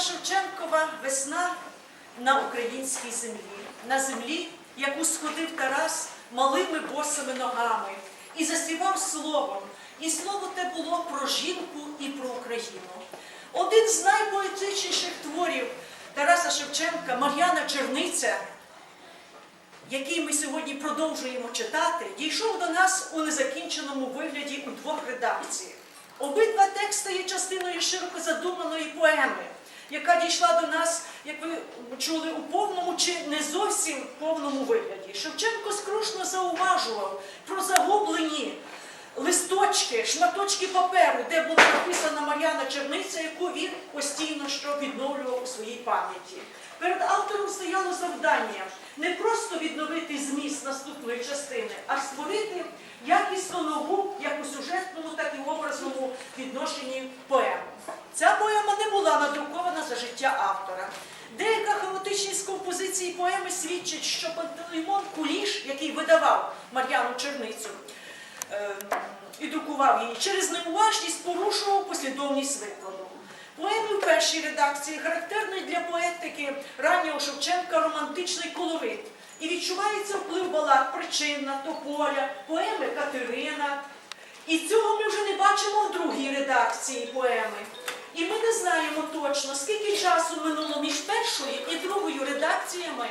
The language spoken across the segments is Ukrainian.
Шевченкова весна на українській землі, на землі, яку сходив Тарас малими босими ногами і заспівав словом. І слово те було про жінку і про Україну. Один з найпоетичніших творів Тараса Шевченка, Мар'яна Черниця, який ми сьогодні продовжуємо читати, дійшов до нас у незакінченому вигляді у двох редакціях. Обидва тексти є частиною широко задуманої поеми, яка дійшла до нас, як ви чули, у повному чи не зовсім повному вигляді. Шевченко скрушно зауважував про загублені листочки, шматочки паперу, де була написана Мар'яна Черниця, яку він постійно що відновлював у своїй пам'яті. Перед автором стояло завдання не просто відновити зміст наступної частини, а створити якісно нову, як у сюжетному, так і в образному відношенні поему. Ця поема не була надрукована за життя автора. Деяка хаотичність композиції поеми свідчить, що Пантелеймон Куліш, який видавав Мар'яну Черницю, і друкував її, через неуважність порушував послідовність викладу. Поеми в першій редакції характерний для поетики раннього Шевченка романтичний колорит. І відчувається вплив балад Причина, Тополя, поеми Катерина. І цього ми вже не бачимо в другій редакції поеми. І ми не знаємо точно, скільки часу минуло між першою і другою редакціями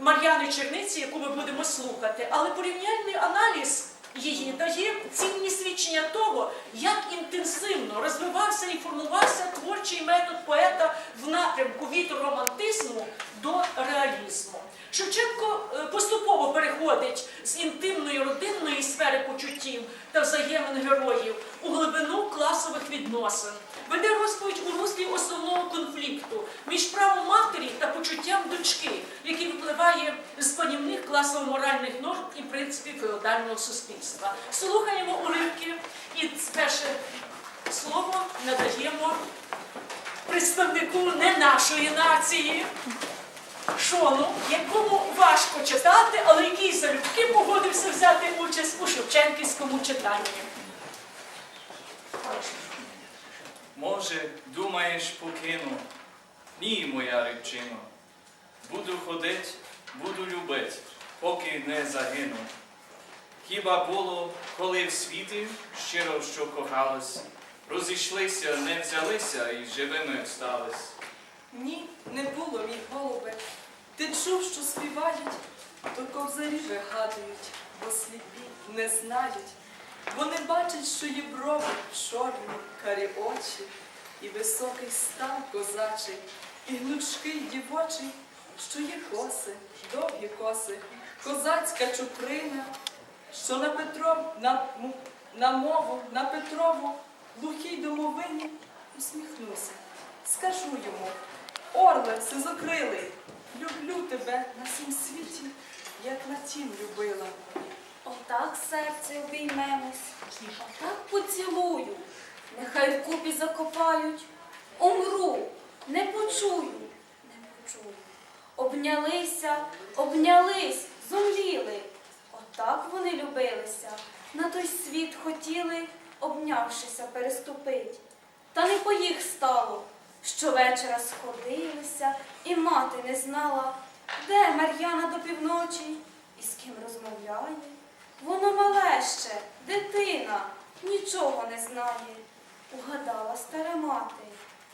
Мар'яни Черниці, яку ми будемо слухати. Але порівняльний аналіз її дає цінні свідчення того, як інтенсивно розвивався і формувався творчий метод поета в напрямку від романтизму до реалізму. Шевченко е, поступово переходить з інтимної родинної сфери почуттів та взаємин героїв у глибину класових відносин, веде розповідь у руслі основного конфлікту між правом матері та почуттям дочки, який випливає з панівних класово-моральних норм і принципів феодального суспільства. Слухаємо уривки і перше слово надаємо представнику не нашої нації. Шону, якому важко читати, але який залюбки погодився взяти участь у Шевченківському читанні. Може, думаєш, покину? Ні, моя рибчино. Буду ходить, буду любить, поки не загину. Хіба було, коли в світі щиро що кохались, розійшлися, не взялися і живими остались. Ні, не було, мій голубе. Ти чув, що співають, то ковзарі вигадують, бо сліпі не знають. Вони бачать, що є брови, чорні, карі очі, і високий стан козачий, і гнучкий дівочий, що є коси, довгі коси, козацька чуприна, що на Петров, на, на мову, на Петрову, глухій домовині усміхнуся. Скажу йому, Орле, сизокрилий, люблю тебе на всім світі, як на тім любила. Отак серце обіймемось, отак поцілую, нехай вкупі закопають, умру, не почую, не почую. Обнялися, обнялись, зумліли. Отак вони любилися, на той світ хотіли, обнявшися, переступить. Та не по їх стало. Щовечора сходилися, і мати не знала, де Мар'яна до півночі і з ким розмовляє. Воно мале ще, дитина, нічого не знає. Угадала стара мати,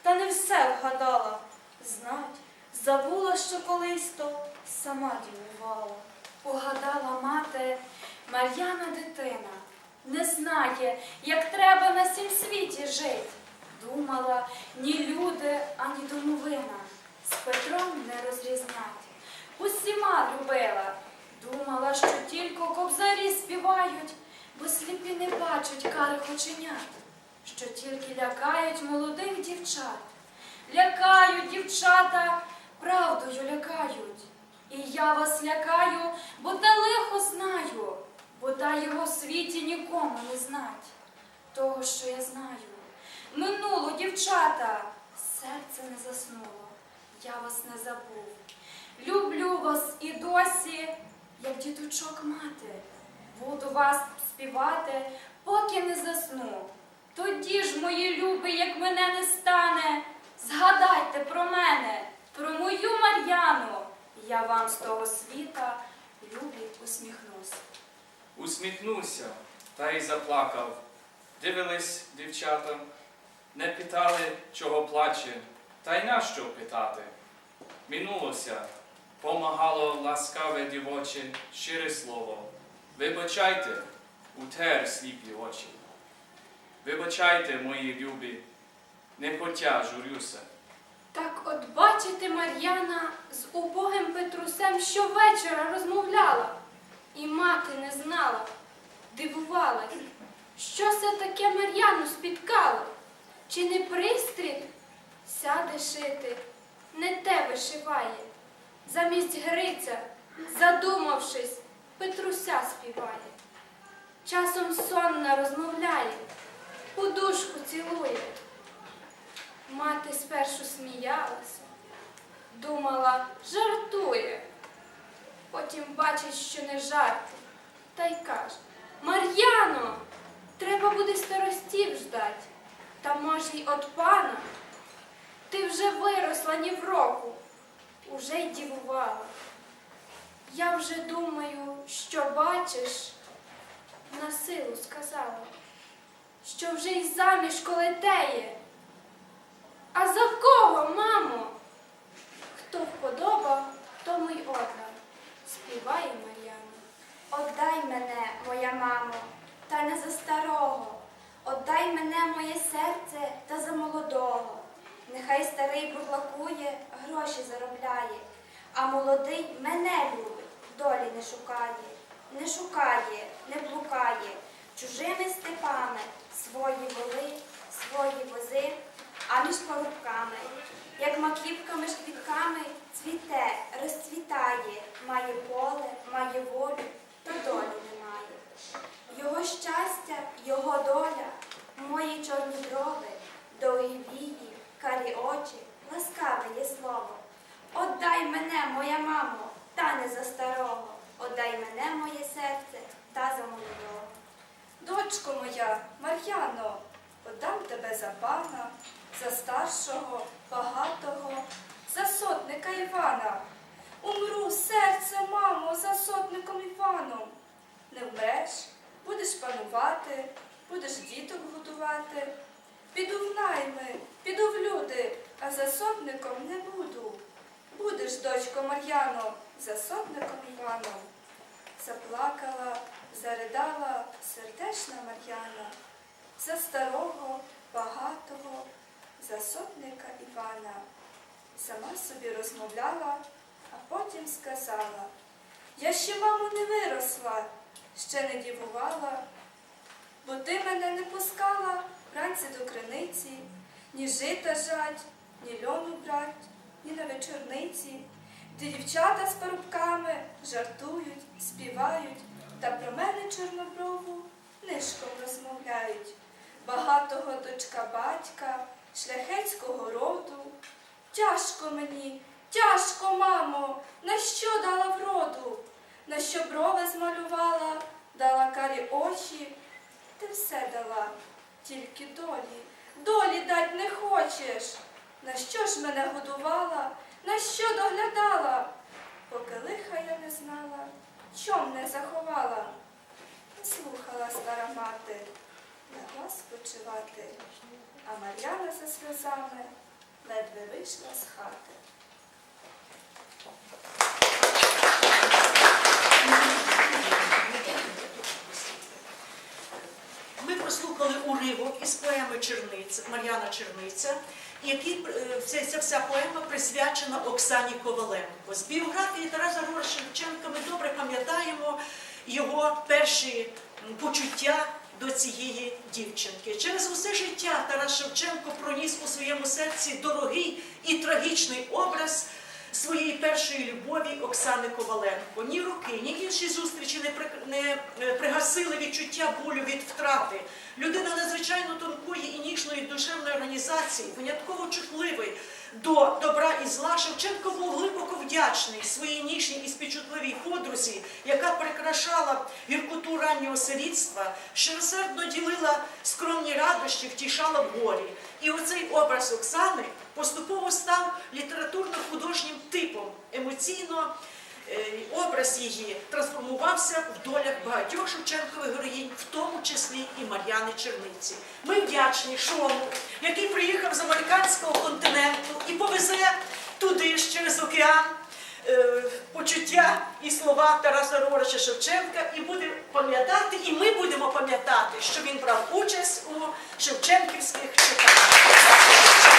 та не все вгадала. Знать, забула, що колись то сама дівувала. Угадала мати, Мар'яна дитина, не знає, як треба на сім світі жить. Думала, ні люди, ані домовина з Петром не розрізнять. Усіма любила, думала, що тільки кобзарі співають, бо сліпі не бачать карих оченят, що тільки лякають молодих дівчат. Лякають дівчата, правдою лякають. І я вас лякаю, бо та лихо знаю, бо та його в світі нікому не знать. Того, що я знаю. Минуло, дівчата, серце не заснуло, я вас не забув. Люблю вас і досі, як діточок мати. Буду вас співати, поки не засну. Тоді ж, мої люби, як мене не стане, згадайте про мене, про мою Мар'яну. Я вам з того світа, любі, усміхнусь. Усміхнувся та й заплакав. Дивились дівчата, не питали, чого плаче, та й нащо питати. Минулося, помагало ласкаве дівоче, щире слово. Вибачайте, утер сліпі очі. Вибачайте, мої любі, не хотя журюся. Так от бачите, Мар'яна з убогим Петрусем щовечора розмовляла, і мати не знала, дивувалась, що це таке Мар'яну спіткало, чи не пристріт сяде шити, не те вишиває, замість Гриця, задумавшись, Петруся співає. Часом сонна розмовляє, цілує. Мати спершу сміялася, думала, жартує. Потім бачить, що не жарти, та й каже: Мар'яно, треба буде старостів ждать, та може й от пана. Ти вже виросла ні в року, уже й дівувала. Я вже думаю, що бачиш, на силу сказала, що вже й заміж колетеє. А за кого, мамо? Хто вподобав, тому й одна, співає Мар'яна. Отдай мене, моя мамо, та не за старого. Отдай мене моє серце та за молодого. Нехай старий бурлакує, гроші заробляє, а молодий мене любить, долі не шукає, не шукає, не блукає, чужими степами свої воли, свої вози, а між парубками, як маківка між квітками, цвіте, розцвітає, має поле, має волю, та долі немає. Його щастя, його доля, мої чорні брови, довгі вії, карі очі, ласкаве є слово. Отдай мене, моя мамо, та не за старого, отдай мене, моє серце, та за молодого. Дочко моя, Мар'яно, отдам тебе за пана, за старшого, багатого, за сотника Івана. Умру, серце, мамо, за сотником Іваном. Не вмреш, будеш панувати, будеш діток годувати. Піду в найми, піду в люди, а за сотником не буду. Будеш, дочко Мар'яно, за сотником Іваном. Заплакала, заридала сердешна Мар'яна за старого, багатого, за сотника Івана. Сама собі розмовляла, а потім сказала, я ще, мамо, не виросла, ще не дівувала, бо ти мене не пускала вранці до криниці, ні жита жать, ні льону брать, ні на вечорниці. Де дівчата з парубками жартують, співають, та про мене чорноброву нишком розмовляють. Багатого дочка батька, шляхетського роду. Тяжко мені, тяжко, мамо, на що дала вроду? На що брови змалювала, дала карі очі, ти все дала, тільки долі, долі дать не хочеш. На що ж мене годувала, на що доглядала? Поки лиха я не знала, чом не заховала. Слухала стара мати, легла спочивати, а Мар'яна за сльозами ледве вийшла з хати. Ми прослухали уривок із поеми Черниця, Мар'яна Черниця, який е, ця, ця вся поема присвячена Оксані Коваленко. З біографії Тараса Шевченка ми добре пам'ятаємо його перші почуття до цієї дівчинки. Через усе життя Тарас Шевченко проніс у своєму серці дорогий і трагічний образ своєї першої любові Оксани Коваленко. Ні роки, ні інші зустрічі не, при- не е, пригасили відчуття болю від втрати. Людина надзвичайно тонкої і ніжної душевної організації, винятково чутливий до добра і зла. Шевченко глибоко вдячний своїй ніжній і співчутливій подрузі, яка прикрашала гіркоту раннього сирітства, щиросердно ділила скромні радощі, втішала в горі. І оцей образ Оксани поступово став літературно-художнім типом традиційно е, образ її трансформувався в долях багатьох Шевченкових героїнь, в тому числі і Мар'яни Черниці. Ми вдячні Шону, який приїхав з американського континенту і повезе туди ж через океан Е, почуття і слова Тараса Григоровича Шевченка, і буде пам'ятати, і ми будемо пам'ятати, що він брав участь у Шевченківських читаннях.